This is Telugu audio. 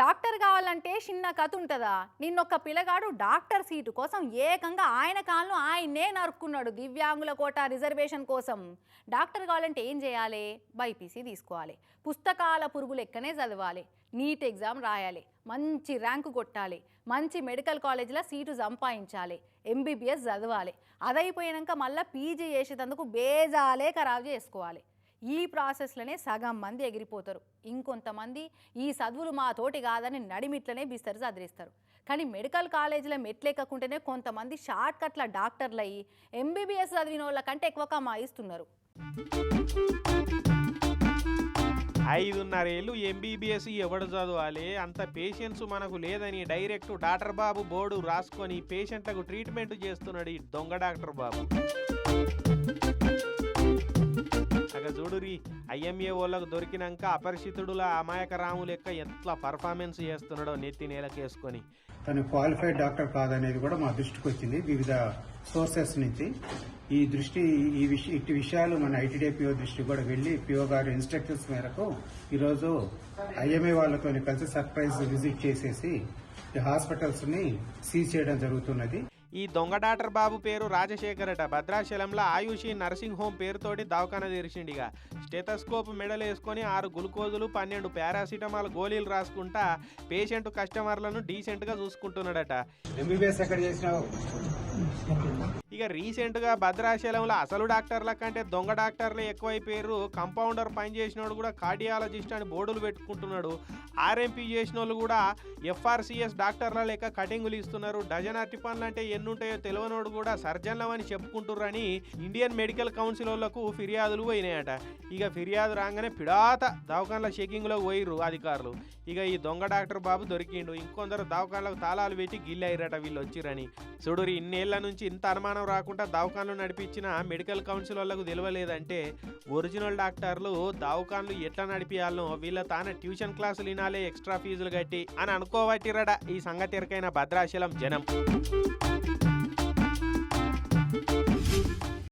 డాక్టర్ కావాలంటే చిన్న కథ ఉంటుందా? నిన్నొక్క పిల్లగాడు డాక్టర్ సీటు కోసం ఏకంగా ఆయన కాళ్ళు ఆయనే నరుక్కున్నాడు దివ్యాంగుల కోట రిజర్వేషన్ కోసం. డాక్టర్ కావాలంటే ఏం చేయాలి? బైపీసీ తీసుకోవాలి. పుస్తకాల పురుగు లెక్కనే చదవాలి. నీట్ ఎగ్జామ్ రాయాలి. మంచి ర్యాంకు కొట్టాలి. మంచి మెడికల్ కాలేజీలో సీటు సంపాదించాలి. ఎంబీబీఎస్ చదవాలి. అదైపోయాక మళ్ళీ పీజీ చేసేటందుకు బేజాలే ఖరాబ్ చేసుకోవాలి. ఈ ప్రాసెస్లోనే సగం మంది ఎగిరిపోతారు. ఇంకొంతమంది ఈ చదువులు మా తోటి కాదని నడిమిట్లనే బిస్తరు చదివిస్తారు కానీ మెడికల్ కాలేజీలో మెట్లెక్కకుంటేనే కొంతమంది షార్ట్ కట్ల డాక్టర్లు అయ్యి ఎంబీబీఎస్ చదివిన వాళ్ళ కంటే ఎక్కువ కమాయిస్తున్నారు. ఐదున్నర ఏళ్ళు ఎంబీబీఎస్ ఎవడు చదవాలి? అంత పేషెన్స్ మనకు లేదని డైరెక్ట్ డాక్టర్ బాబు బోర్డు రాసుకొని పేషెంట్లకు ట్రీట్మెంట్ చేస్తున్నాడు ఈ దొంగ డాక్టర్ బాబు. చూడురి ఐఎంఏ వాళ్ళకు దొరికినాక అపరిచితుడుల అమాయక రాము లెక్క ఎట్లా పర్ఫార్మెన్స్ చేస్తున్నాడో నెత్తి నేలకేసుకొని. తను క్వాలిఫైడ్ డాక్టర్ కాదనేది కూడా మా దృష్టికి వచ్చింది. వివిధ సోర్సెస్ నుంచి. ఈ దృష్టి ఈ విషయ ఇటు విషయాలు మన ఐటీడీపీఓ దృష్టికి కూడా వెళ్ళి పిఓ గారి ఇన్స్ట్రక్షన్స్ మేరకు ఈరోజు ఐఎంఏ వాళ్ళతో కలిసి సర్ప్రైజ్ విజిట్ చేసేసి హాస్పిటల్స్ని సీజ్ చేయడం జరుగుతున్నది. ఈ దొంగ డాక్టర్ బాబు పేరు రాజశేఖరట. భద్రాచలంలో ఆయుషి నర్సింగ్ హోమ్ పేరుతోటి దవాఖాన తెరిచిండిగా. స్టెతస్కోప్ మెడలు వేసుకొని ఆరు గ్లూకోజులు పన్నెండు పారాసిటమాల్ గోళీలు రాసుకుంటా పేషెంట్ కస్టమర్లను డీసెంట్గా చూసుకుంటున్నాడట. ఎంబీబీఎస్ ఎక్కడ చేసినావు? ఇక రీసెంట్గా భద్రాచలంలో అసలు డాక్టర్ల కంటే దొంగ డాక్టర్లు ఎక్కువైపోయారు. కంపౌండర్ పని చేసినోడు కూడా కార్డియాలజిస్ట్ అని బోర్డులు పెట్టుకుంటున్నాడు. ఆర్ఎంపీ చేసిన వాళ్ళు కూడా ఎఫ్ఆర్సిఎస్ డాక్టర్ల లెక్క కటింగులు ఇస్తున్నారు. డజన్ అరటి పనులు అంటే ఎన్ని ఉంటాయో తెలియనోడు కూడా సర్జన్లమని చెప్పుకుంటుర్రని ఇండియన్ మెడికల్ కౌన్సిల్ వాళ్ళకు ఫిర్యాదులు పోయినాయట. ఇక ఫిర్యాదు రాగానే పిడాత దవాఖాన్ల చెకింగ్లో పోయిర్రు అధికారులు. ఇక ఈ దొంగ డాక్టర్ బాబు దొరికిండు. ఇంకొందరు దవాఖాన్లకు తాళాలు పెట్టి గిల్లయ్యారట వీళ్ళు వచ్చిరని చూడురి ఇన్నేళ్ళ నుంచి ఇంత అనుమానం రాకుండా దవాఖాన్లు నడిపించిన మెడికల్ కౌన్సిల్ వాళ్ళకు తెలియలేదంటే ఒరిజినల్ డాక్టర్లు దవాఖాన్లు ఎట్లా నడిపియాలనో వీళ్ళ తాన ట్యూషన్ క్లాసులు వినాలే ఎక్స్ట్రా ఫీజులు కట్టి అని అనుకోవట్టిరట ఈ సంగతి ఎరకైన భద్రాచలం జనం.